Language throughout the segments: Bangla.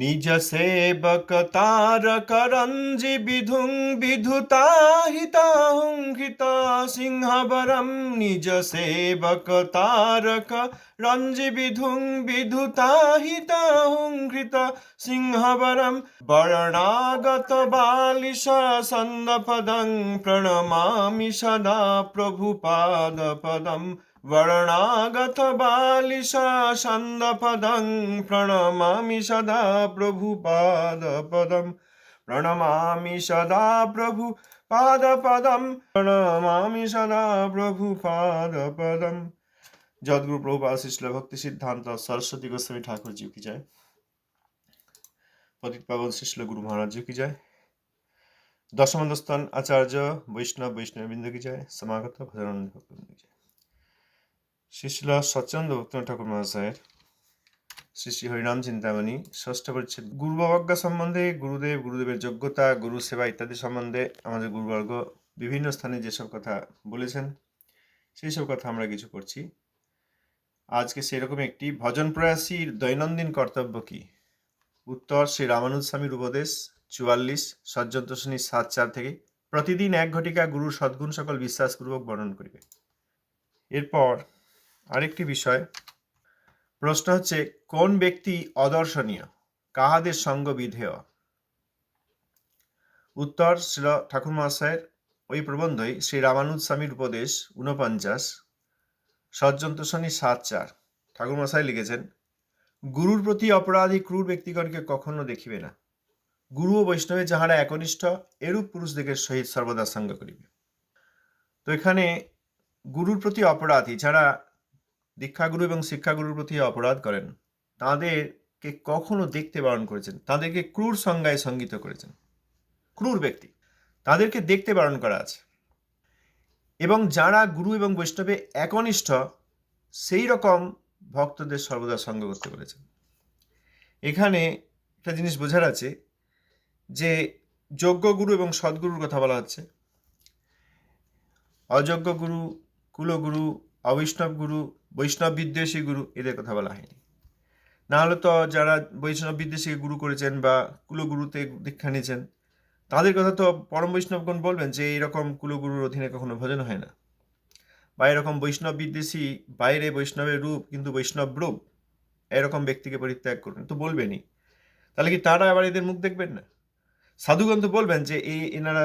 নিজ সেবক তারক রঞ্জি বিধুং বিধুতা হিতাহুং হিতা সিংহবরম। নিজ সেবক তারক রঞ্জি বিধুং বিধুতা সিংহবরম। বর্ণাগত বালিশ সন্দপদং প্রণমামি সদা প্রভুপাদপদম। वर्णागत बालिशा छन्दपदं प्रणमामि सदा प्रभुपादपदं प्रणमामि सदा प्रभु पादपदं प्रणमामि सदा प्रभुपादपदं जगद्गुरु प्रभुपाद शिष्ल भक्ति सिद्धांत सरस्वती गोस्वामी ठाकुर जी की जय पतित पावन शिष्ल गुरु महाराज जी की जय दशमदस्थान आचार्य वैष्णव वैष्णव बिंदु की जय समागत भजनानंद भक्त শ্রী সচন্দ ভক্তিনাথ ঠাকুর মহাশয়ের শ্রী শ্রী হরিনাম চিন্তামণি, ষষ্ঠ পরিচ্ছেদ গুরুবাবজ্ঞা সম্বন্ধে গুরুদেব, গুরুদেবের যোগ্যতা, গুরু সেবা ইত্যাদি সম্বন্ধে আমাদের গুরুবর্গ বিভিন্ন স্থানে যেসব কথা বলেছেন, সেই সব কথা আমরা কিছু করছি আজকে সেরকম একটি ভজন প্রয়াসীর দৈনন্দিন কর্তব্য কি? উত্তর, শ্রী রামানুজ স্বামীর উপদেশ, চুয়াল্লিশ সজ্জন্তোষণী সাত চার থেকে প্রতিদিন এক ঘটিকা গুরুর সদ্গুণ সকল বিশ্বাসপূর্বক বর্ণন করিবে। এরপর আরেকটি বিষয়। প্রশ্ন হচ্ছে, কোন ব্যক্তি অদর্শনীয়? কাহাদের সঙ্গ বিধেয়? উত্তর শ্রী ঠাকুর মহাশয়ের ওই প্রবন্ধই শ্রী রামানুজ স্বামীর উপদেশ ঊনপঞ্চাশ সজ্জন্ত শনি সাত চার। ঠাকুর মশাই লিখেছেন, গুরুর প্রতি অপরাধী ক্রূর ব্যক্তিগণকে কখনো দেখিবে না। গুরু ও বৈষ্ণবে যাহারা একনিষ্ঠ, এরূপ পুরুষদিগের সহিত সর্বদা সঙ্গ করিবে। তো এখানে গুরুর প্রতি অপরাধী যারা দীক্ষাগুরু এবং শিক্ষাগুরুর প্রতি অপরাধ করেন। তাদেরকে কখনো দেখতে বারণ করেছেন? তাদেরকে ক্রূর সংজ্ঞায় সংগীত করেছেন। ক্রূর ব্যক্তি। তাদেরকে দেখতে বারণ করা আছে। এবং যারা গুরু এবং বৈষ্ণবে একনিষ্ঠ, সেই রকম ভক্তদের সর্বদা সঙ্গ করতে বলেছেন। এখানে একটা জিনিস বোঝার আছে যে যোগ্য গুরু এবং সদ্গুরুর কথা বলা হচ্ছে। অযোগ্য গুরু, কুলগুরু, অবৈষ্ণব গুরু বৈষ্ণব বিদ্বেষী গুরু, এদের কথা বলা হয়নি। না হলে তো যারা বৈষ্ণব বিদ্বেষী গুরু করেছেন বা কুলগুরুতে দীক্ষা নিয়েছেন, তাদের কথা তো পরম বৈষ্ণবগণ বলবেন যে এইরকম কুলগুরুর অধীনে কখনো ভজন হয় না। বা এরকম বৈষ্ণব বিদ্বেষী বাইরে বৈষ্ণবের রূপ কিন্তু বৈষ্ণব রূপ, এরকম ব্যক্তিকে পরিত্যাগ করবেন তো বলবেনই। তাহলে কি তারা আবার এদের মুখ দেখবেন না? সাধুগণ তো বলবেন যে, এই এনারা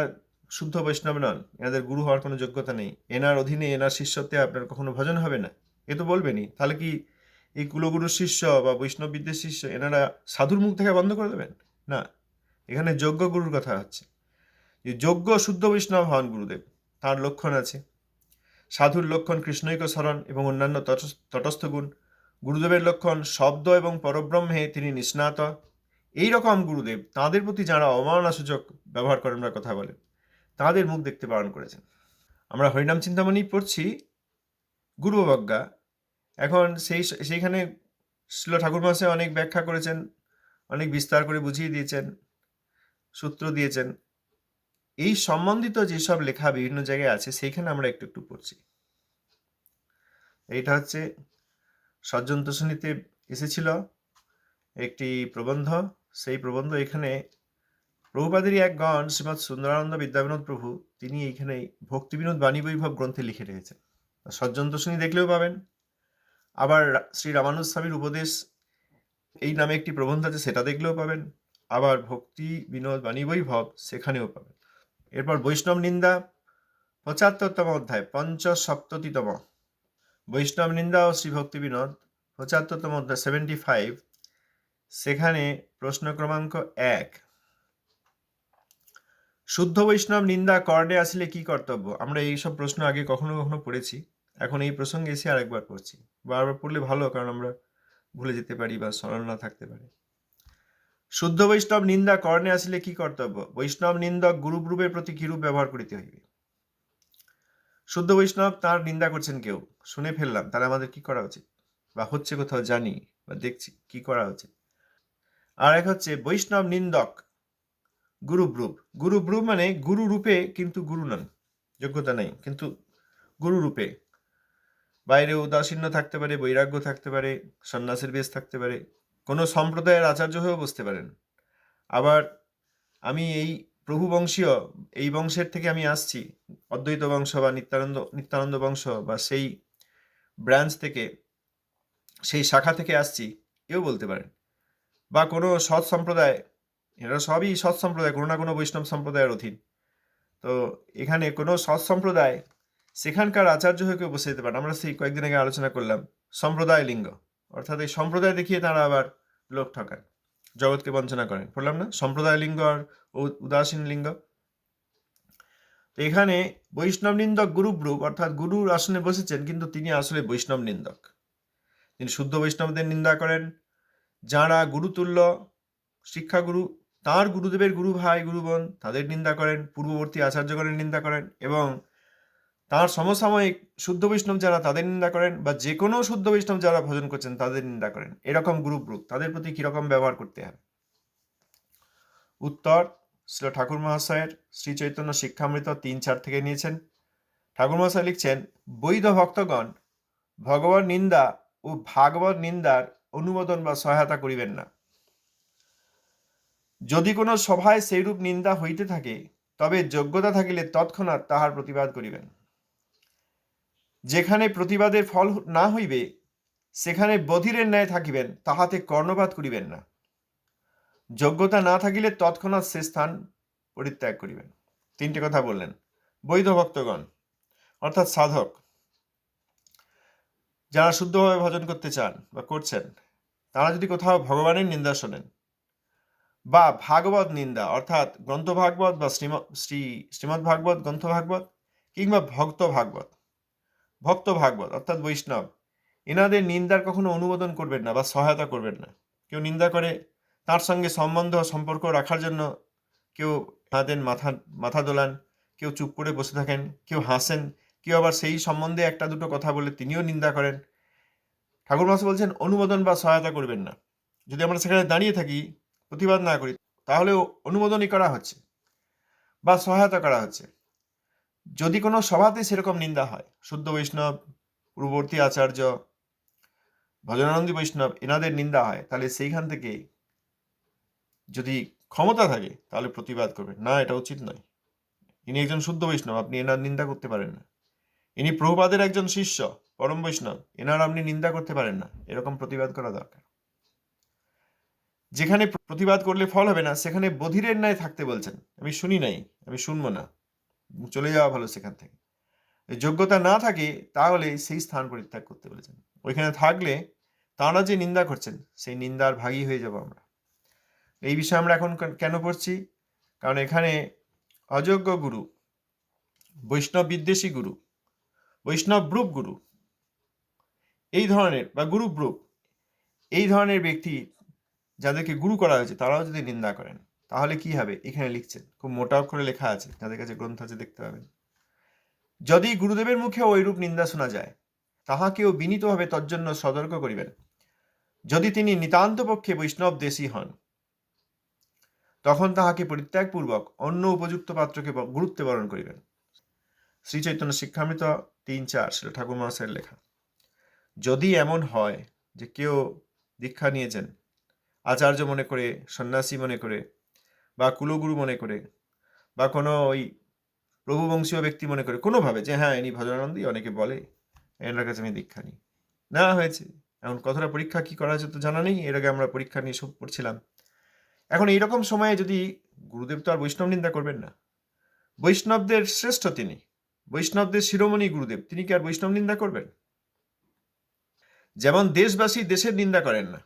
শুদ্ধ বৈষ্ণব নন, এনাদের গুরু হওয়ার কোনো যোগ্যতা নেই। এনার অধীনে এনার শিষ্যত্বে আপনার কখনো ভজন হবে না। এ তো বলবেনই। তাহলে কি এই কুলগুরুর শিষ্য বা বৈষ্ণববিদ্যের শিষ্য, এনারা সাধুর মুখ থেকে বন্ধ করে দেবেন? না। এখানে যোগ্য গুরুর কথা হচ্ছে যে যোগ্য শুদ্ধ বৈষ্ণব হন গুরুদেব, তার লক্ষণ আছে। সাধুর লক্ষণ কৃষ্ণৈক স্মরণ এবং অন্যান্য তটস্থ গুণ। গুরুদেবের লক্ষণ শব্দ এবং পরব্রহ্মে তিনি নিষ্ণাত। এই রকম গুরুদেব তাঁদের প্রতি যারা অবমাননাসূচক ব্যবহার করেন বা কথা বলেন, তাঁদের মুখ দেখতে বারণ করেছেন। আমরা হরিনাম চিন্তামণি পড়ছি গুরু অবজ্ঞা এখন সেই সেইখানে শিল ঠাকুর মহাশয় অনেক ব্যাখ্যা করেছেন, অনেক বিস্তার করে বুঝিয়ে দিয়েছেন, সূত্র দিয়েছেন। এই সম্বন্ধিত যেসব লেখা বিভিন্ন জায়গায় আছে, সেইখানে আমরা একটু একটু পড়ছি। এইটা হচ্ছে সজ্জন তোষণীতে এসেছিল একটি প্রবন্ধ। সেই প্রবন্ধ এখানে প্রভুপাদেরই এক গণ শ্রীমৎ সুন্দরানন্দ বিদ্যাবিনোদ প্রভু, তিনি এইখানে ভক্তিবিনোদ বাণী বৈভব গ্রন্থে লিখে রেখেছেন। সজ্জন তোষণী দেখলেও পাবেন। আবার শ্রী রামানুজ স্বামীর উপদেশ এই নামে একটি প্রবন্ধ আছে, সেটা দেখলেও পাবেন। আবার ভক্তি, বিনোদ বাণী বৈভব সেখানেও পাবেন। এরপর বৈষ্ণব নিন্দা, পঁচাত্তরতম অধ্যায়, পঞ্চসপ্ততিতম। বৈষ্ণব নিন্দা ও শ্রী ভক্তি বিনোদ, পঁচাত্তরতম অধ্যায় সেভেন্টি ফাইভ সেখানে প্রশ্ন ক্রমাঙ্ক এক। শুদ্ধ বৈষ্ণব নিন্দা কর্ণে আসলে কি কর্তব্য? আমরা এইসব প্রশ্ন আগে কখনো কখনো পড়েছি। এখন এই প্রসঙ্গে এসে আরেকবার পড়ছি। বারবার পড়লে ভালো, কারণ আমরা ভুলে যেতে পারি বা স্মরণ না থাকতে পারে। শুদ্ধ বৈষ্ণব নিন্দা কর্ণে আসলে কি কর্তব্য? বৈষ্ণব নিন্দক গুরুব্রুবের প্রতি কিরূপ ব্যবহার করিতে হইবে? শুদ্ধ বৈষ্ণব তার নিন্দা করছেন কেউ? শুনে ফেললাম, তাহলে আমাদের কি করা উচিত? বা হচ্ছে কোথাও জানি বা দেখছি, কি করা উচিত? আর এক হচ্ছে, বৈষ্ণব নিন্দক গুরুব্রুব গুরুব্রুব মানে গুরু রূপে কিন্তু গুরু নন, যোগ্যতা নেই, কিন্তু গুরু রূপে বাইরে উদাসীন্য থাকতে পারে, বৈরাগ্য থাকতে পারে, সন্ন্যাসের বেশ থাকতে পারে, কোনো সম্প্রদায়ের আচার্য হয়েও বসতে পারেন। আবার আমি এই প্রভু বংশীয় এই বংশের থেকে আমি আসছি, অদ্বৈত বংশ বা নিত্যানন্দ নিত্যানন্দ বংশ বা সেই ব্রাঞ্চ থেকে, সেই শাখা থেকে আসছি এও বলতে পারেন। বা কোনো সৎ সম্প্রদায়, এরা সবই সৎ সম্প্রদায়, কোনো না কোনো বৈষ্ণব সম্প্রদায়ের অধীন। তো এখানে কোনো সৎ সম্প্রদায় সেখানকার আচার্য হয়ে কেউ বসে যেতে পারে আমরা সেই কয়েকদিন আগে আলোচনা করলাম, সম্প্রদায় লিঙ্গ। অর্থাৎ এই সম্প্রদায় দেখিয়ে তারা আবার লোক ঠকান জগৎকে বঞ্চনা করেন। বললাম না? সম্প্রদায় লিঙ্গ আর উদাসীন লিঙ্গ। এখানে বৈষ্ণব নিন্দক গুরু ব্রুপ, অর্থাৎ গুরুর আসনে বসেছেন, কিন্তু তিনি আসলে বৈষ্ণব নিন্দক। তিনি শুদ্ধ বৈষ্ণবদের নিন্দা করেন। যারা গুরুতুল্য শিক্ষাগুরু, তার গুরুদেবের গুরু ভাই গুরু বোন তাদের নিন্দা করেন। পূর্ববর্তী আচার্যগণের নিন্দা করেন এবং তার সমসাময়িক শুদ্ধ বৈষ্ণব যারা তাদের নিন্দা করেন বা যে কোনো শুদ্ধ বৈষ্ণব যারা ভজন করছেন তাদের নিন্দা করেন। এরকম গ্রুপ গ্রুপ তাদের প্রতি কীরকম ব্যবহার করতে হবে উত্তর, শ্রী ঠাকুর মহাশয়ের শ্রী চৈতন্য শিক্ষামৃত তিন চার থেকে নিয়েছেন। ঠাকুর মহাশয় লিখছেন, বৈধ ভক্তগণ ভগবান নিন্দা ও ভাগবত নিন্দার অনুমোদন বা সহায়তা করিবেন না। যদি কোনো সভায় সেইরূপ নিন্দা হইতে থাকে, তবে যোগ্যতা থাকিলে তৎক্ষণাৎ তাহার প্রতিবাদ করিবেন। যেখানে প্রতিবাদের ফল না হইবে, সেখানে বধিরের ন্যায় থাকিবেন, তাহাতে কর্ণপাত করিবেন না। যোগ্যতা না থাকিলে তৎক্ষণাৎ সে স্থান পরিত্যাগ করিবেন। তিনটে কথা বললেন। বৈধ ভক্তগণ, অর্থাৎ সাধক, যারা শুদ্ধভাবে ভজন করতে চান বা করছেন, তারা যদি কোথাও ভগবানের নিন্দা শোনেন বা ভাগবত নিন্দা, অর্থাৎ গ্রন্থ ভাগবত বা শ্রীম, শ্রী শ্রীমৎ ভাগবত গ্রন্থ ভাগবত কিংবা ভক্ত ভাগবত ভক্ত ভাগবত, অর্থাৎ বৈষ্ণব এনাদের নিন্দার কখনো অনুমোদন করবেন না বা সহায়তা করবেন না। কেউ নিন্দা করে, তার সঙ্গে সম্বন্ধ সম্পর্ক রাখার জন্য কেউ তাদের মাথা মাথা দোলান, কেউ চুপ করে বসে থাকেন, কেউ হাসেন, কেউ আবার সেই সম্বন্ধে একটা দুটো কথা বলে তিনিও নিন্দা করেন। ঠাকুর মাস বলছেন, অনুমোদন বা সহায়তা করবেন না। যদি আমরা সেখানে দাঁড়িয়ে থাকি, প্রতিবাদ না করি, তাহলেও অনুমোদনই করা হচ্ছে বা সহায়তা করা হচ্ছে। যদি কোনো সভাতে সেরকম নিন্দা হয়, শুদ্ধ বৈষ্ণব, পূর্ববর্তী আচার্য, ভজনানন্দী বৈষ্ণব এনাদের নিন্দা হয়, তাহলে সেইখান থেকে যদি ক্ষমতা থাকে, তাহলে প্রতিবাদ করবেন। না, এটা উচিত নয়। ইনি একজন শুদ্ধ বৈষ্ণব, আপনি এনার নিন্দা করতে পারেন না। ইনি প্রভুপাদের একজন শিষ্য, পরম বৈষ্ণব, এনার আপনি নিন্দা করতে পারেন না। এরকম প্রতিবাদ করা দরকার। যেখানে প্রতিবাদ করলে ফল হবে না, সেখানে বধিরের ন্যায় থাকতে বলছেন। আমি শুনি নাই, আমি শুনব না। চলে যাওয়া ভালো সেখান থেকে। যোগ্যতা না থাকে, তাহলে সেই স্থান পরিত্যাগ করতে বলেছেন। ওইখানে থাকলে তাঁরা যে নিন্দা করছেন, সেই নিন্দার ভাগী হয়ে যাব আমরা। এই বিষয়ে আমরা এখন কেন- পড়ছি? কারণ এখানে অযোগ্য গুরু, বৈষ্ণব বিদ্বেষী গুরু, বৈষ্ণব ব্রুপ গুরু, এই ধরনের বা গুরু ব্রুপ এই ধরনের ব্যক্তি যাদেরকে গুরু করা হয়েছে, তারাও যদি নিন্দা করেন। তাহলে কি হবে? এখানে লিখছেন। খুব মোটা অক্ষরে লেখা আছে। যাদের কাছে গ্রন্থ আছে দেখতে পাবেন। যদি গুরুদেবের মুখে ওইরূপ নিন্দা শোনা যায়, তাহাকেও বিনীতভাবে তজ্জন্য সতর্ক করিবেন। যদি তিনি নিতান্ত পক্ষে বৈষ্ণব দেশী হন, তখন তাহাকে পরিত্যাগপূর্বক অন্য উপযুক্ত পাত্রকে গুরুত্বে বরণ করিবেন। শ্রী চৈতন্য শিক্ষামৃত তিন চার, সেটা ঠাকুর মহাশয়ের লেখা। যদি এমন হয় যে কেউ দীক্ষা নিয়েছেন, আচার্য মনে করে, সন্ন্যাসী মনে করে বা কুলগুরু মনে করে বা কোনো ওই প্রভুবংশীয় ব্যক্তি মনে করে, কোনোভাবে যে হ্যাঁ ইনি ভজনানন্দী অনেকে বলে, এনার কাছে আমি দীক্ষা নিই। না, হয়েছে। এখন কতটা পরীক্ষা কি করা হয়েছে তো জানা নেই, এর আগে আমরা পরীক্ষা নিয়ে সব পড়ছিলাম। এখন এইরকম সময়ে যদি গুরুদেব তো আর বৈষ্ণব নিন্দা করবেন না। বৈষ্ণবদের শ্রেষ্ঠ তিনি। বৈষ্ণবদের শিরোমণি গুরুদেব, তিনি কি আর বৈষ্ণব নিন্দা করবেন? যেমন দেশবাসী দেশের নিন্দা করেন না।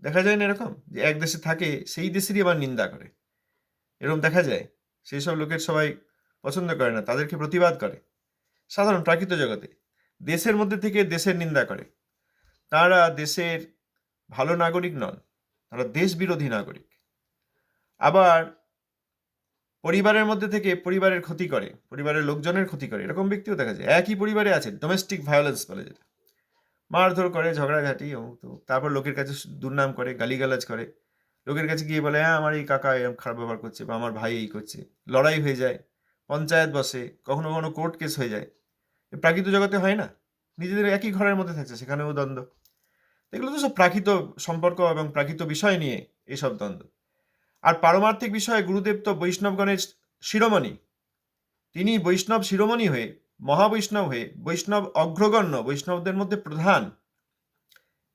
দেখা যায় না এরকম? যে এক দেশে থাকে, সেই দেশেরই আবার নিন্দা করে। এরকম দেখা যায়? সেই সব লোকের সবাই পছন্দ করে না, তাদেরকে প্রতিবাদ করে। সাধারণ প্রাকৃত জগতে, দেশের মধ্যে থেকে দেশের নিন্দা করে। তারা দেশের ভালো নাগরিক নন, তারা দেশ বিরোধী নাগরিক। আবার পরিবারের মধ্যে থেকে পরিবারের ক্ষতি করে, পরিবারের লোকজনের ক্ষতি করে, এরকম ব্যক্তিও দেখা যায়। একই পরিবারে আছে ডোমেস্টিক ভায়োলেন্স বলে যেটা। মারধর করে, ঝগড়াঝাটি। তারপর লোকের কাছে দুর্নাম করে, গালিগালাজ করে। লোকের কাছে গিয়ে বলে হ্যাঁ আমার এই কাকা এরকম খারাপ ব্যবহার করছে বা আমার ভাই এই করছে। লড়াই হয়ে যায়, পঞ্চায়েত বসে, কখনো কখনো কোর্ট কেস হয়ে যায়। প্রাকৃত জগতে হয় না। নিজেদের একই ঘরের মধ্যে থাকছে, সেখানেও দ্বন্দ্ব। এগুলো তো সব প্রাকৃত সম্পর্ক এবং প্রাকৃত বিষয় নিয়ে এসব দ্বন্দ্ব। আর পারমার্থিক বিষয়ে গুরুদেব তো বৈষ্ণবগণের শিরোমণি। তিনি বৈষ্ণব শিরোমণি হয়ে, মহাবৈষ্ণব হয়ে, বৈষ্ণব অগ্রগণ্য, বৈষ্ণবদের মধ্যে প্রধান।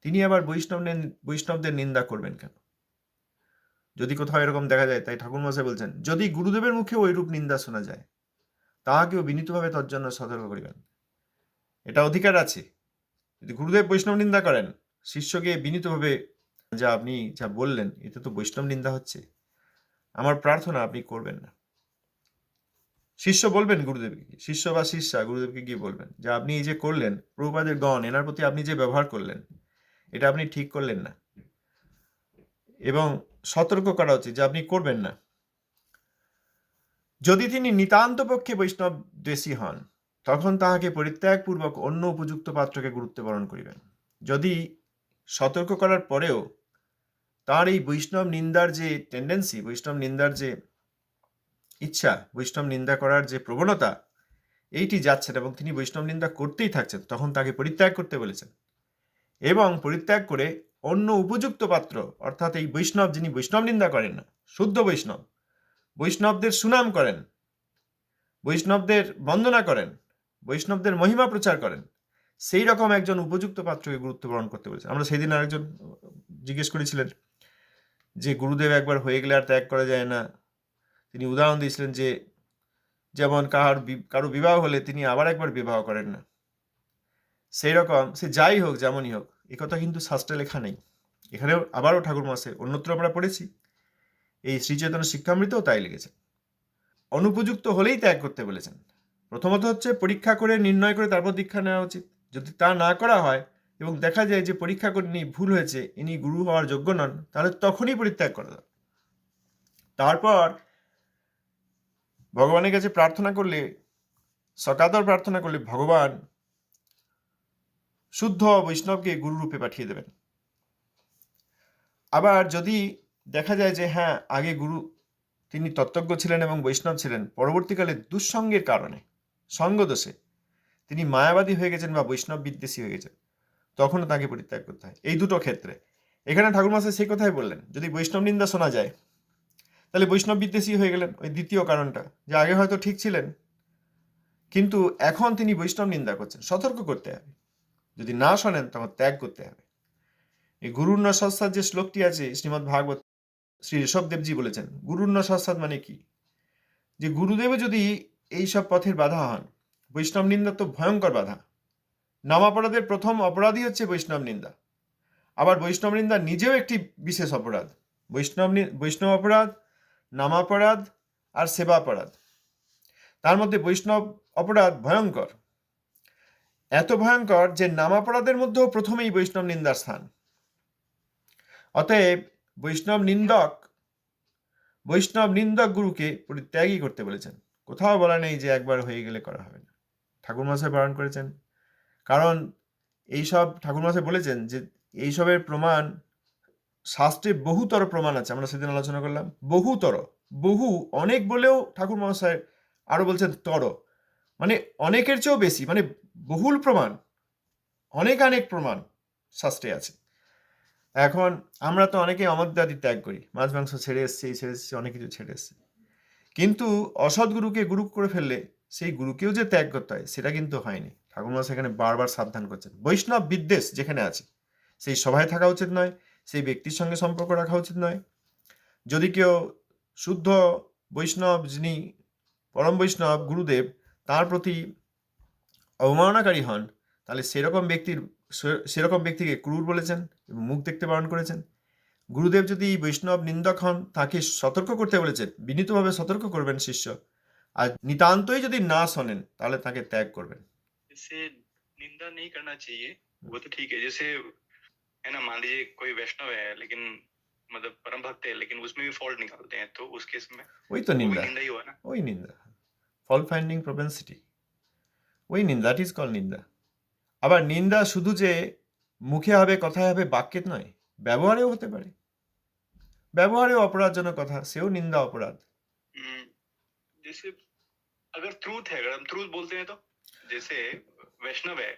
তিনি আবার বৈষ্ণব বৈষ্ণবদের নিন্দা করবেন কেন? যদি কোথাও এরকম দেখা যায়, তাই ঠাকুর মশাই বলছেন, যদি গুরুদেবের মুখে ওইরূপ নিন্দা শোনা যায়, তাহাকেও বিনীতভাবে তোর জন্য সতর্ক করিবেন। এটা অধিকার আছে। যদি গুরুদেব বৈষ্ণব নিন্দা করেন, শিষ্যকে বিনীতভাবে যা আপনি যা বললেন, এতে তো বৈষ্ণব নিন্দা হচ্ছে। আমার প্রার্থনা আপনি করবেন না। শিষ্য বলবেন গুরুদেবকে শিষ্য বা শিষ্যা গুরুদেবকে গিয়ে বলবেন, যে আপনি এই যে করলেন, প্রভুপাদের গণ, এনার প্রতি আপনি যে ব্যবহার করলেন, এটা আপনি ঠিক করলেন না। এবং সতর্ক করা উচিত যে আপনি করবেন না। যদি তিনি নিতান্ত পক্ষে বৈষ্ণব দেশী হন, তখন তাহাকে পরিত্যাগপূর্বক অন্য উপযুক্ত পাত্রকে গুরুত্ব বরণ করিবেন। যদি সতর্ক করার পরেও তার এই বৈষ্ণব নিন্দার যে টেন্ডেন্সি বৈষ্ণব নিন্দার যে ইচ্ছা, বৈষ্ণব নিন্দা করার যে প্রবণতা, এইটি যাচ্ছেন এবং তিনি বৈষ্ণব নিন্দা করতেই থাকছেন, তখন তাকে পরিত্যাগ করতে বলেছেন। এবং পরিত্যাগ করে অন্য উপযুক্ত পাত্র, অর্থাৎ এই বৈষ্ণব যিনি বৈষ্ণব নিন্দা করেন না, শুদ্ধ বৈষ্ণব, বৈষ্ণবদের সুনাম করেন, বৈষ্ণবদের বন্দনা করেন, বৈষ্ণবদের মহিমা প্রচার করেন, সেই রকম একজন উপযুক্ত পাত্রকে গুরুত্ব প্রদান করতে বলেছেন আমরা সেদিন আরেকজন জিজ্ঞেস করেছিলেন যে, গুরুদেব একবার হয়ে গেলে আর ত্যাগ করা যায় না। তিনি উদাহরণ দিয়েছিলেন যে, যেমন কাহার কারও বিবাহ হলে তিনি আবার একবার বিবাহ করেন না। সেই রকম, সে যাই হোক, যেমনই হোক এ কথা কিন্তু শাস্ত্রে লেখা নেই। এখানেও আবারও ঠাকুর মাসে অন্যত্র আমরা পড়েছি। এই শ্রীচেতন শিক্ষামৃতেও তাই লিখেছেন। অনুপযুক্ত হলেই ত্যাগ করতে বলেছেন। প্রথমত হচ্ছে পরীক্ষা করে, নির্ণয় করে, তারপর দীক্ষা নেওয়া উচিত। যদি তা না করা হয় এবং দেখা যায় যে পরীক্ষা করে ইনি ভুল হয়েছে, ইনি গুরু হওয়ার যোগ্য নন, তাহলে তখনই পরিত্যাগ করা যাবে। তারপর ভগবানের কাছে প্রার্থনা করলে, সকাতর প্রার্থনা করলে ভগবান শুদ্ধ বৈষ্ণবকে গুরু রূপে পাঠিয়ে দেবেন। আবার যদি দেখা যায় যে হ্যাঁ আগে গুরু তিনি তত্ত্বজ্ঞ ছিলেন এবং বৈষ্ণব ছিলেন, পরবর্তীকালে দুঃসঙ্গের কারণে সঙ্গদোষে তিনি মায়াবাদী হয়ে গেছেন বা বৈষ্ণব বিদ্বেষী হয়ে গেছেন, তখনও তাকে পরিত্যাগ করতে হয়। এই দুটো ক্ষেত্রে। এখানে ঠাকুর মাসে সেই কথাই বললেন, যদি বৈষ্ণব নিন্দা শোনা যায়, তাহলে বৈষ্ণব বিদ্বেষী হয়ে গেলেন। ওই দ্বিতীয় কারণটা, যে আগে হয়তো ঠিক ছিলেন, কিন্তু এখন তিনি বৈষ্ণব নিন্দা করছেন, সতর্ক করতে হবে। যদি না শোনেন, তখন ত্যাগ করতে হবে। এই গুরুর নসাদ যে শ্লোকটি আছে শ্রীমৎ ভাগবত, শ্রী ঋষভদেবজি বলেছেন, গুরুর নসাদ মানে কি? যে গুরুদেবে যদি এই সব পথের বাধা হন, বৈষ্ণব নিন্দা তো ভয়ঙ্কর বাধা। নামাপরাধের প্রথম অপরাধই হচ্ছে বৈষ্ণব নিন্দা। আবার বৈষ্ণব নিন্দা নিজেও একটি বিশেষ অপরাধ। বৈষ্ণব বৈষ্ণব অপরাধ নামাপরাধ আর সেবাপরাধ তার মধ্যে বৈষ্ণব অপরাধ ভয়ঙ্কর। এত ভয়ঙ্কর যে নামাপরাধের মধ্যেও প্রথমেই বৈষ্ণব নিন্দার স্থান। অতএব বৈষ্ণব নিন্দক বৈষ্ণব নিন্দক গুরুকে পরিত্যাগই করতে বলেছেন। কোথাও বলা নেই যে একবার হয়ে গেলে করা হবে না। ঠাকুর মশাই বারণ করেছেন। কারণ এইসব ঠাকুর মশাই বলেছেন যে এইসবের প্রমাণ শাস্ত্রে বহুতর প্রমাণ আছে। আমরা সেদিন আলোচনা করলাম। বহুতর, বহু, অনেক বলেও ঠাকুর মহাশয় আরও বলছেন তর। মানে অনেকের চেয়েও বেশি মানে বহুল প্রমাণ, অনেক অনেক প্রমাণ শাস্ত্রে আছে। এখন আমরা তো অনেকে অমদ্যাদি ত্যাগ করি, মাছ মাংস ছেড়ে এসছি ছেড়ে এসছি, অনেক কিছু ছেড়ে এসছি। কিন্তু অসৎ গুরুকে গুরু করে ফেললে সেই গুরুকেও যে ত্যাগ করতে হয়, সেটা কিন্তু হয়নি। ঠাকুর মহাশয় এখানে বারবার সাবধান করছেন। বৈষ্ণব বিদ্বেষ যেখানে আছে, সেই সভায় থাকা উচিত নয়, সেই ব্যক্তির সঙ্গে সম্পর্ক রাখা উচিত নয়। যদি কেউ শুদ্ধ বৈষ্ণব যিনি পরম বৈষ্ণব, গুরুদেব তার প্রতি অবমাননাকারী হন তাহলে সেরকম ব্যক্তির সে- সেরকম ব্যক্তিকে ক্রূর বলেছেন এবং মুখ দেখতে বারণ করেছেন গুরুদেব যদি বৈষ্ণব নিন্দক হন তাকে সতর্ক করতে বলেছেন বিনীতভাবে সতর্ক করবেন শিষ্য আর নিতান্তই যদি না শোনেন তাহলে তাকে ত্যাগ করবেন इससे निंदा नहीं करना चाहिए वो तो ठीक है जैसे है ना मान लीजिए कोई वैष्णव है लेकिन मतलब परम भक्त है लेकिन उसमें भी फॉल्ट निकालते हैं तो उस केस में ওই তো वो भी নিন্দা निंदा ही हुआ ना ওই নিন্দা ফল ফাইন্ডিং প্রপেন্সিটি ওই নিন্দা ইজ কল নিন্দা আবার নিন্দা শুধু যে মুখে হবে কথায় হবে বাক্যে নয় ব্যবহারেও হতে পারে ব্যবহারেও অপরাধজনক কথা সেও নিন্দা অপরাধ हम्म, जैसे अगर ट्रूथ है अगर हम ट्रूथ बोलते हैं तो जैसे वैष्णव है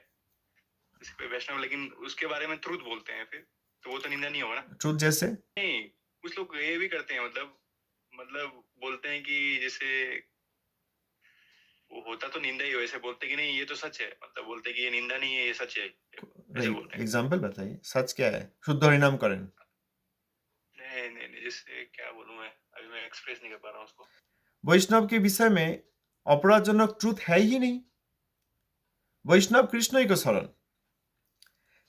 जैसे कोई वैष्णव लेकिन उसके बारे में ट्रूथ बोलते हैं फिर तो वो तो निंदा नहीं होगा ना ट्रुथ जैसे नहीं कुछ लोग ये भी करते हैं मतलब मतलब बोलते हैं कि जैसे वो होता तो निंदा ही हो ऐसे बोलते कि नहीं ये तो सच है मतलब बोलते कि ये निंदा नहीं है ये सच है ऐसे बोलते हैं एग्जाम्पल बताइए सच क्या है शुद्ध हरिनाम करें नहीं नहीं नहीं जैसे क्या बोलूं मैं अभी मैं एक्सप्रेस नहीं कर पा रहा हूँ उसको वैष्णव के विषय में অপরাধজনক ট্রুথ है ही नहीं বৈষ্ণব কৃষ্ণৈক স্মরণ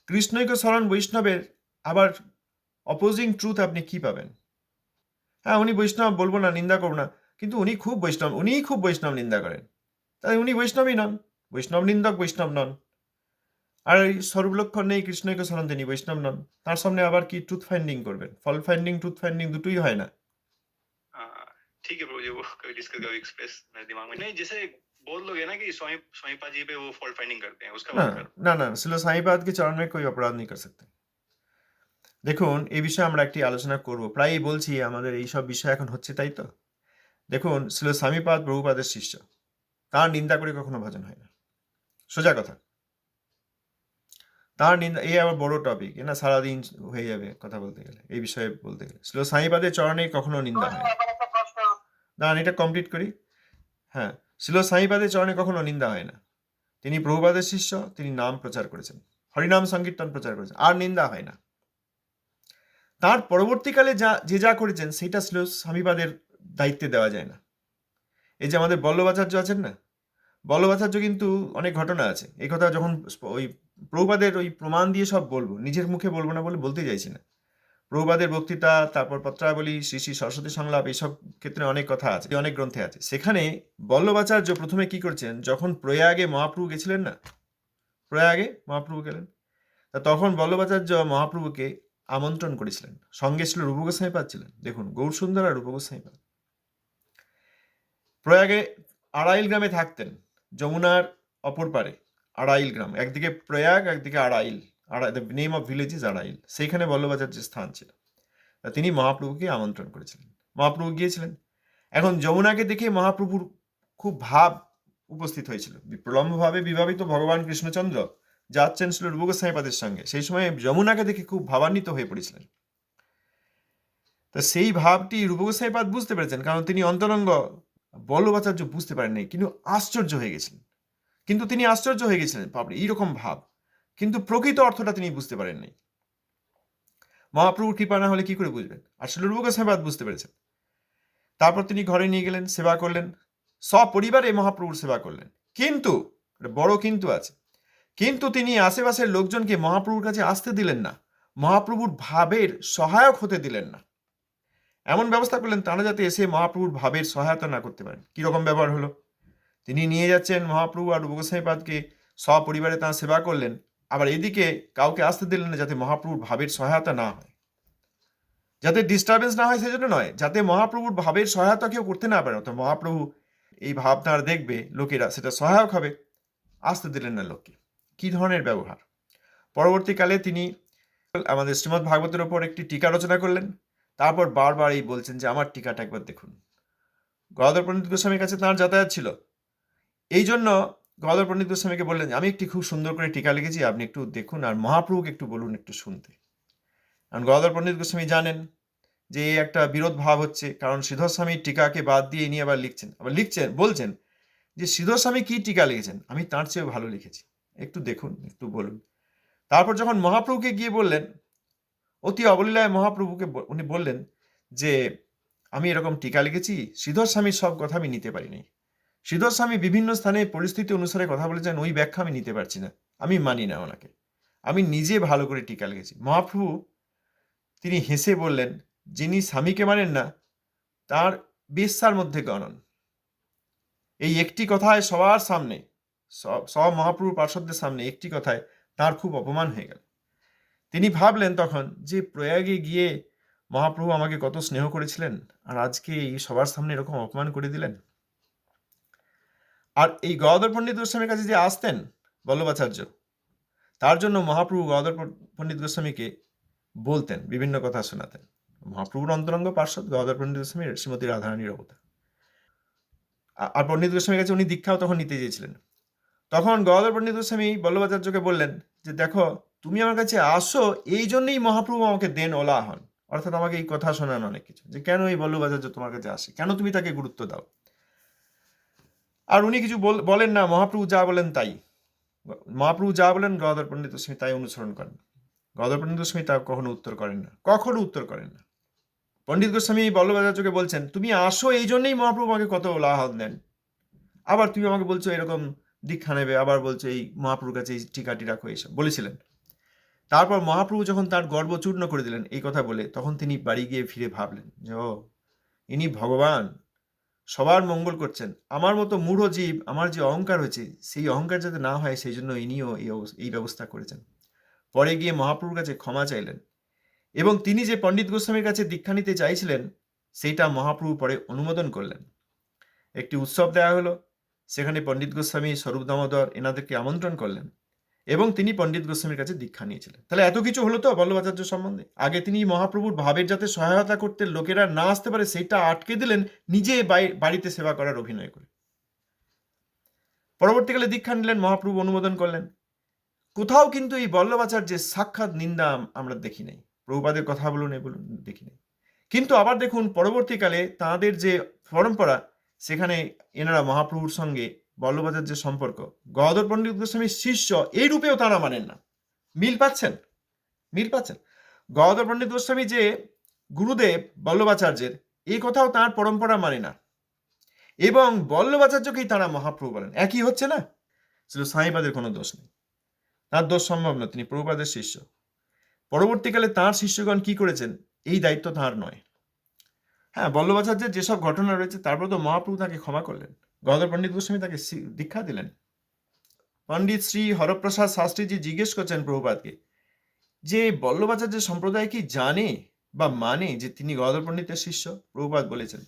কৃষ্ণৈক স্মরণ বৈষ্ণবের আবার অপোজিং ট্রুথ আপনি কি পাবেন হ্যাঁ উনি বৈষ্ণব বলবো না নিন্দা করবো না কিন্তু উনি খুব বৈষ্ণব উনিই খুব বৈষ্ণব নিন্দা করেন তাই উনি বৈষ্ণবই নন বৈষ্ণব নিন্দক বৈষ্ণব নন আর এই সর্বলক্ষণ নেই কৃষ্ণৈক স্মরণ তিনি বৈষ্ণব নন তার সামনে আবার কি ট্রুথ ফাইন্ডিং করবেন ফল ফাইন্ডিং ট্রুথ ফাইন্ডিং দুটোই হয় না हाँ ठीक है प्रभु जी वो कभी डिस्कस कभी एक्सप्रेस मेरे दिमाग में नहीं जैसे बहुत लोग है ना कि स्वामी स्वामीपा जी पे वो फॉल्ट फाइंडिंग करते हैं उसका না बात कर না না শিল সাইবাদ के चरण में कोई अपराध नहीं कर सकते দেখুন এই বিষয়ে আমরা একটি আলোচনা করব প্রায়ই বলছি আমাদের এই সব বিষয় এখন হচ্ছে তাই তো দেখুন শিল স্বামীপাদ প্রভুপাদের শিষ্য তার নিন্দা করে কখনো ভজন হয় না। সোজা কথা। তার নিন্দা এই আবার বড় টপিক এ না সারাদিন হয়ে যাবে কথা বলতে গেলে এই বিষয়ে বলতে গেলে। শিল সাইবাদের চরণে কখনো নিন্দা হয় না। দাঁড়ান এটা কমপ্লিট করি। হ্যাঁ শিল সাইবাদের চরণে কখনো নিন্দা হয় না। তিনি প্রভুপাদের শিষ্য তিনি নাম প্রচার করেছেন। হরিনাম সংকীর্তন প্রচার করেছেন। আর নিন্দা হয় না। তার পরবর্তীকালে যা যে যা করেছেন সেটা ছিল স্বামীপাদের দায়িত্বে দেওয়া যায় না। এই যে আমাদের বল্লভাচার্য আছেন না? বল্লভাচার্য কিন্তু অনেক ঘটনা আছে। এই কথা যখন ওই প্রভুপাদের ওই প্রমাণ দিয়ে সব বলব, নিজের মুখে বলব না বলে বলতে চাইছি না। প্রভুপাদের বক্তৃতা, তারপর পত্রাবলী, শ্রী শ্রী সরস্বতী সংলাপ, এইসব ক্ষেত্রে অনেক কথা আছে, অনেক গ্রন্থে আছে। সেখানে বল্লভাচার্য প্রথমে কি করছেন, যখন প্রয়াগে মহাপ্রভু গেছিলেন না? প্রয়াগে মহাপ্রভু গেলেন। তা তখন বল্লভাচার্য মহাপ্রভুকে আমন্ত্রণ করেছিলেন। সঙ্গে ছিল রূপ গোস্বাইপাদ ছিলেন দেখুন গৌর সুন্দর আর রূপ গোস্বাইপাদ প্রয়াগে আড়াইল গ্রামে থাকতেন, যমুনার অপর পারে, আড়াইল গ্রাম। একদিকে প্রয়াগ, একদিকে Arail. Arai the name of village is Arail. সেইখানে বল্লভাচার্যের স্থান ছিল। তিনি মহাপ্রভুকে আমন্ত্রণ করেছিলেন। মহাপ্রভু গিয়েছিলেন। এখন যমুনাকে দেখে মহাপ্রভুর খুব ভাব উপস্থিত হয়েছিল। প্রলম্বভাবে বিভাবিত ভগবান কৃষ্ণচন্দ্র যাচ্ছেন ছিল রূপ গোস্বাইপাদের সঙ্গে, সেই সময় যমুনাকে দেখে খুব ভাবান্বিত হয়ে পড়েছিলেন। তা সেই ভাবটি রূপ গোস্বাইপাদ বুঝতে পেরেছেন, কারণ তিনি অন্তরঙ্গ বল্লভাচার্য বুঝতে পারেননি কিন্তু আশ্চর্য হয়ে গেছিলেন কিন্তু তিনি আশ্চর্য হয়ে গেছিলেন, বাপরে, এইরকম ভাব। কিন্তু প্রকৃত অর্থটা তিনি বুঝতে পারেননি মহাপ্রভুর কৃপা না হলে কি করে বুঝবেন? আসলে রূপ গোস্বাইপাদ বুঝতে পেরেছেন। তারপর তিনি ঘরে নিয়ে গেলেন, সেবা করলেন। সপরিবারে মহাপ্রভুর সেবা করলেন। কিন্তু বড় কিন্তু আছে। কিন্তু তিনি আশেপাশের লোকজনকে মহাপ্রভুর কাছে আসতে দিলেন না। মহাপ্রভুর ভাবের সহায়ক হতে দিলেন না। এমন ব্যবস্থা করলেন তারা যাতে এসে মহাপ্রভুর ভাবের সহায়তা না করতে পারেন। কীরকম ব্যবহার হলো? তিনি নিয়ে যাচ্ছেন মহাপ্রভু আর গোসাইপাদকে সপরিবারে তাঁর সেবা করলেন। আবার এদিকে কাউকে আসতে দিলেন না যাতে মহাপ্রভুর ভাবের সহায়তা না হয়। যাতে ডিস্টারবেন্স না হয় সেজন্য নয়, যাতে মহাপ্রভুর ভাবের সহায়তা কেউ করতে না পারে। তো মহাপ্রভু এই ভাব তাঁর দেখবে, লোকেরা সেটা সহায়ক হবে। আসতে দিলেন না লোককে। কি ধরনের ব্যবহার? পরবর্তীকালে তিনি আমাদের শ্রীমৎ ভাগবতের ওপর একটি টিকা রচনা করলেন। তারপর বারবার এই বলছেন যে আমার টিকাটা একবার দেখুন। গদাধর পণ্ডিত গোস্বামীর কাছে তাঁর যাতায়াত ছিল। এই জন্য গদাধর পণ্ডিত গোস্বামীকে বললেন আমি একটি খুব সুন্দর করে টিকা লিখেছি, আপনি একটু দেখুন আর মহাপ্রভুকে একটু বলুন, একটু শুনতে। কারণ গদাধর পণ্ডিত গোস্বামী জানেন যে এই একটা বিরোধ ভাব হচ্ছে, কারণ শ্রীধর স্বামীর টিকাকে বাদ দিয়ে ইনি আবার লিখছেন। আবার লিখছেন, বলছেন যে শ্রীধর স্বামী কি টিকা লিখেছেন? আমি তাঁর চেয়েও ভালো লিখেছি। একটু দেখুন, একটু বলুন। তারপর যখন মহাপ্রভুকে গিয়ে বললেন অতি অবলীলায় মহাপ্রভুকে উনি বললেন যে, আমি এরকম টিকা লিখেছি শ্রীধর স্বামীর সব কথা আমি নিতে পারিনি। শ্রীধর স্বামী বিভিন্ন স্থানে পরিস্থিতি অনুসারে কথা বলেছেন, ওই ব্যাখ্যা আমি নিতে পারছি না। আমি মানি না ওনাকে। আমি নিজে ভালো করে টিকা লিখেছি। মহাপ্রভু তিনি হেসে বললেন, যিনি স্বামীকে মানেন না, তার বেশ্যার মধ্যে গণন। এই একটি কথায় সবার সামনে, সব সব মহাপ্রভুর পার্শ্বদের সামনে একটি কথায় তার খুব অপমান হয়ে গেল। তিনি ভাবলেন তখন যে প্রয়াগে গিয়ে মহাপ্রভু আমাকে কত স্নেহ করেছিলেন আর আজকে এই সবার সামনে এরকম অপমান করে দিলেন। আর এই গদাধর পণ্ডিত গোস্বামীর কাছে যে আসতেন বল্লভাচার্য, তার জন্য মহাপ্রভু গদাধর পণ্ডিত গোস্বামীকে বলতেন, বিভিন্ন কথা শোনাতেন। মহাপ্রভুর অন্তরঙ্গ পার্শ্বদ গদাধর পণ্ডিত গোস্বামীর শ্রীমতী রাধারানীর অবতার। আর পণ্ডিত গোস্বামীর কাছে উনি দীক্ষাও তখন নিতে চেয়েছিলেন। তখন গদাধর পণ্ডিত গোস্বামী বল্লভাচার্যকে বললেন যে, দেখো তুমি আমার কাছে আসো এই জন্যই মহাপ্রভু আমাকে দেন ওলা হন অর্থাৎ আমাকে এই কথা শোনান অনেক কিছু। যে কেন এই বল্লভাচার্য তোমার কাছে আসে? কেন তুমি তাকে গুরুত্ব দাও? আর উনি কিছু বল- বলেন না, মহাপ্রভু যা বলেন তাই। মহাপ্রভু যা বলেন গদাধর পণ্ডিত গোস্বামী তাই অনুসরণ করেন। গদাধর পণ্ডিত গোস্বামী তা কখনো উত্তর করেন না। কখনো উত্তর করেন না। পণ্ডিত গোস্বামী বল্লভাচার্যকে বলছেন, তুমি আসো এই জন্যই মহাপ্রভু আমাকে কত ওলাহাত দেন। আবার তুমি আমাকে বলছো এরকম দীক্ষা নেবে, আবার বলছো এই মহাপ্রভুর কাছে এই টিকাটি রাখো, এইসব। বলেছিলেন। তারপর মহাপ্রভু যখন তার গর্ব চূর্ণ করে দিলেন এই কথা বলে, তখন তিনি বাড়ি গিয়ে ফিরে ভাবলেন, যে, ও, ইনি ভগবান, সবার মঙ্গল করছেন। আমার মতো মূঢ় জীব, আমার যে অহংকার হয়েছে, সেই অহংকার যাতে না হয় সেই জন্য ইনিও এই ব্যবস্থা করেছেন। পরে গিয়ে মহাপ্রভুর কাছে ক্ষমা চাইলেন এবং তিনি যে পণ্ডিত গোস্বামীর কাছে দীক্ষা নিতে চাইছিলেন সেইটা মহাপ্রভু পরে অনুমোদন করলেন। একটি উৎসব দেওয়া হলো, সেখানে পণ্ডিত গোস্বামী স্বরূপ দামোদর এনাদেরকে আমন্ত্রণ করলেন। এবং তিনি পণ্ডিত গোস্বামীর কাছে দীক্ষা নিয়েছিলেন। তাহলে এত কিছু হলো তো বল্লভাচার্য সম্বন্ধে? আগে তিনি মহাপ্রভুর ভাবের যাতে সহায়তা করতে লোকেরা না আসতে পারে সেটা আটকে দিলেন নিজে বাড়িতে সেবা করার অভিনয় করে। পরবর্তীকালে দীক্ষা নিলেন, মহাপ্রভু অনুমোদন করলেন। কোথাও কিন্তু এই বল্লভাচার্যের সাক্ষাৎ নিন্দা আমরা দেখি নাই। প্রভুপাদের কথা বলুন এ বলুন দেখি নাই। কিন্তু আবার দেখুন, পরবর্তীকালে তাঁদের যে পরম্পরা, সেখানে এনারা মহাপ্রভুর সঙ্গে বল্লভাচার্যের সম্পর্ক গদাধর পণ্ডিত গোস্বামীর শিষ্য এই রূপেও তারা মানেন না। মিল পাচ্ছেন? মিল পাচ্ছেন? গদাধর পণ্ডিত গোস্বামী যে গুরুদেব বল্লভাচার্যের, এই কথাও তার পরম্পরা মানে না। এবং বল্লভাচার্যকেই তারা মহাপ্রভু বলেন। একই হচ্ছে না? শুধু সাঁইবাদের কোনো দোষ নেই। তার দোষ সম্ভব না, তিনি প্রভুপাদের শিষ্য। পরবর্তীকালে তার শিষ্যগণ কি করেছেন, এই দায়িত্ব তাঁর নয়। হ্যাঁ বল্লভাচার্যের যেসব ঘটনা রয়েছে, তারপর তো মহাপ্রভু তাকে ক্ষমা করলেন। গদাধর পণ্ডিত গোস্বামী তাকে দীক্ষা দিলেন। পণ্ডিত শ্রী হরপ্রসাদ শাস্ত্রীজি জিজ্ঞেস করছেন প্রভুপাদকে, যে বল্লভাচার্য সম্প্রদায় কি জানে বা মানে যে তিনি গদাধর পণ্ডিতের শিষ্য? প্রভুপাদ বলেছেন,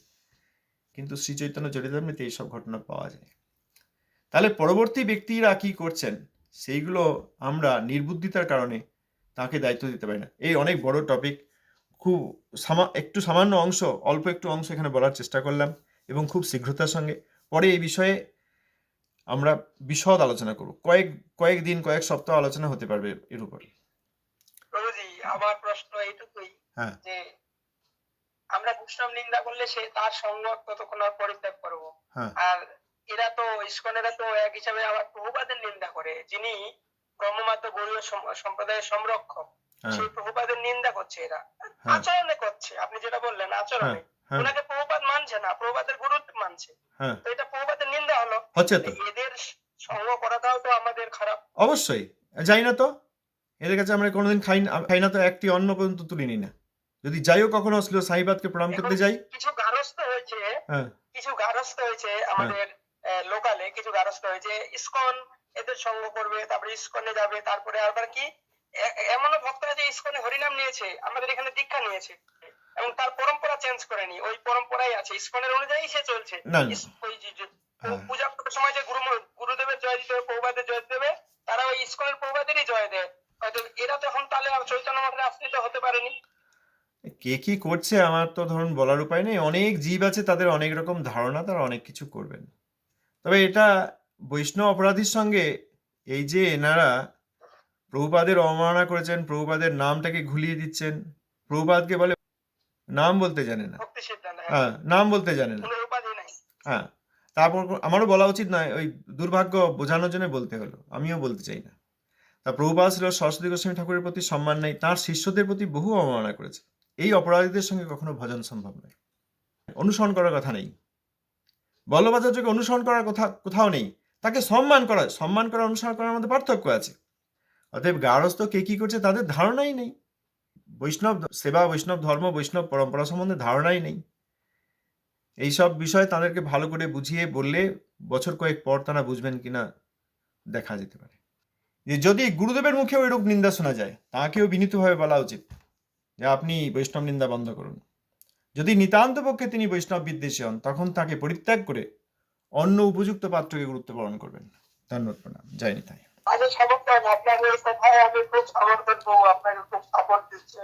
কিন্তু শ্রী চৈতন্য চরিতামৃতে এইসব ঘটনা পাওয়া যায় তাহলে পরবর্তী ব্যক্তিরা কি করছেন? সেইগুলো আমরা নির্বুদ্ধিতার কারণে তাকে দায়িত্ব দিতে পারি না। এই অনেক বড় টপিক খুব সামা একটু সামান্য অংশ, অল্প একটু অংশ এখানে বলার চেষ্টা করলাম এবং খুব শীঘ্রতার সঙ্গে পরে এই বিষয়ে আমরা বিশদ আলোচনা করব। কয়েক কয়েক দিন কয়েক সপ্তাহ আলোচনা হতে পারবে এর উপর। প্রভুজি আমার প্রশ্ন এইটুকুই হ্যাঁ। যে আমরা বৈষ্ণব নিন্দা করলে সে তার সঙ্গ ততক্ষণ আর পরিত্যাগ করব? হ্যাঁ। আর এরা তো ইস্কনেরা তো এক হিসাবে আবার প্রভুপাদের নিন্দা করে। যিনি ব্রহ্মমাত্র গৌরীয় সম্প্রদায়ের সংরক্ষক হ্যাঁ। সেই প্রভুপাদের নিন্দা করছে এরা। আচরণে করছে আপনি যেটা বললেন আচরণে। ওনাকে প্রভুপাত মানছে না প্রভুপাদের গুরুত্ব মানছে। হ্যাঁ। তো এটা প্রভুপাদের নিন্দা হলো। হচ্ছে তো। এদের সঙ্গ করাটাও তো আমাদের খারাপ। অবশ্যই। যাই না তো এদের কাছে আমরা কোনোদিন খাই না খাই না তো একটি অন্ন পর্যন্ত তুলিনি না যদি যাইও কখনো আসলো সাইবাদকে প্রণাম করতে যাই। কিছু গারস্থ হয়েছে হ্যাঁ। কিছু গারস্থ হয়েছে আমাদের লোকালে কিছু গারস্থ হয়েছে। ইসকন এদের সঙ্গ করবে তারপরে ইসকনে যাবে তারপরে আবার কি? এমনও ভক্ত আছে ইসকনে হরিনাম নিয়েছে আমাদের এখানে দীক্ষা নিয়েছে। এবং তার পরম্পরা চেঞ্জ করেনি। ওই পরম্পরাই আছে। ইসকনের অনুযায়ী সে চলছে। ওই হ্যাঁ। পূজা করার সময় যে গুরু গুরুদেবের জয় দিতে হবে জয় দিতে হবে তারা ওই ইসকনের জয় দেয়। হয়তো এরা তো এখন তাহলে চৈতন্য মঠে আশ্রিত হতে পারেনি। কে কি করছে আমার তো ধরুন বলার উপায় নেই। অনেক জীব আছে তাদের অনেক রকম ধারণা তারা অনেক কিছু করবেন। তবে এটা বৈষ্ণব অপরাধীর সঙ্গে এই যে এনারা প্রভুপাদের অবমাননা করেছেন প্রভুপাদের নামটাকে ঘুলিয়ে দিচ্ছেন প্রভুপাদকে বলে নাম বলতে জানে না। হ্যাঁ। নাম বলতে জানে না। হ্যাঁ তারপর আমারও বলা উচিত নয় ওই দুর্ভাগ্য বোঝানোর জন্য বলতে হলো আমিও বলতে চাই না। তা প্রভুপাদ ছিল সরস্বতী গোস্বামী ঠাকুরের প্রতি সম্মান নেই তার শিষ্যদের প্রতি বহু অবমাননা করেছে। এই অপরাধীদের সঙ্গে কখনো ভজন সম্ভব নয়। অনুসরণ করার কথা নেই। বল্লভাচার্যকে অনুসরণ করার কথা কোথাও নেই। তাকে সম্মান করা সম্মান করা অনুসরণ করার মধ্যে পার্থক্য আছে। অতএব গারস্থ কে কি করছে তাদের ধারণাই নেই। বৈষ্ণব সেবা, বৈষ্ণব ধর্ম, বৈষ্ণব পরম্পরা সম্বন্ধে ধারণাই নেই। এইসব বিষয় তাদেরকে ভালো করে বুঝিয়ে বললে বছর কয়েক পর তারা বুঝবেন কিনা দেখা যেতে পারে। যে যদি গুরুদেবের মুখে ওইরূপ নিন্দা শোনা যায়, তাকেও বিনীতভাবে বলা উচিত যে আপনি বৈষ্ণব নিন্দা বন্ধ করুন। যদি নিতান্ত পক্ষে তিনি বৈষ্ণব বিদ্বেষী হন, তখন তাকে পরিত্যাগ করে অন্য উপযুক্ত পাত্রকে গুরুত্ব পালন করবেন। ধন্যবাদ, প্রণাম। জয় নিতাই। আচ্ছা সমর্থন আপনার এই আমি খুব সমর্থন পাবো আপনাকে খুব সাপোর্ট দিচ্ছে।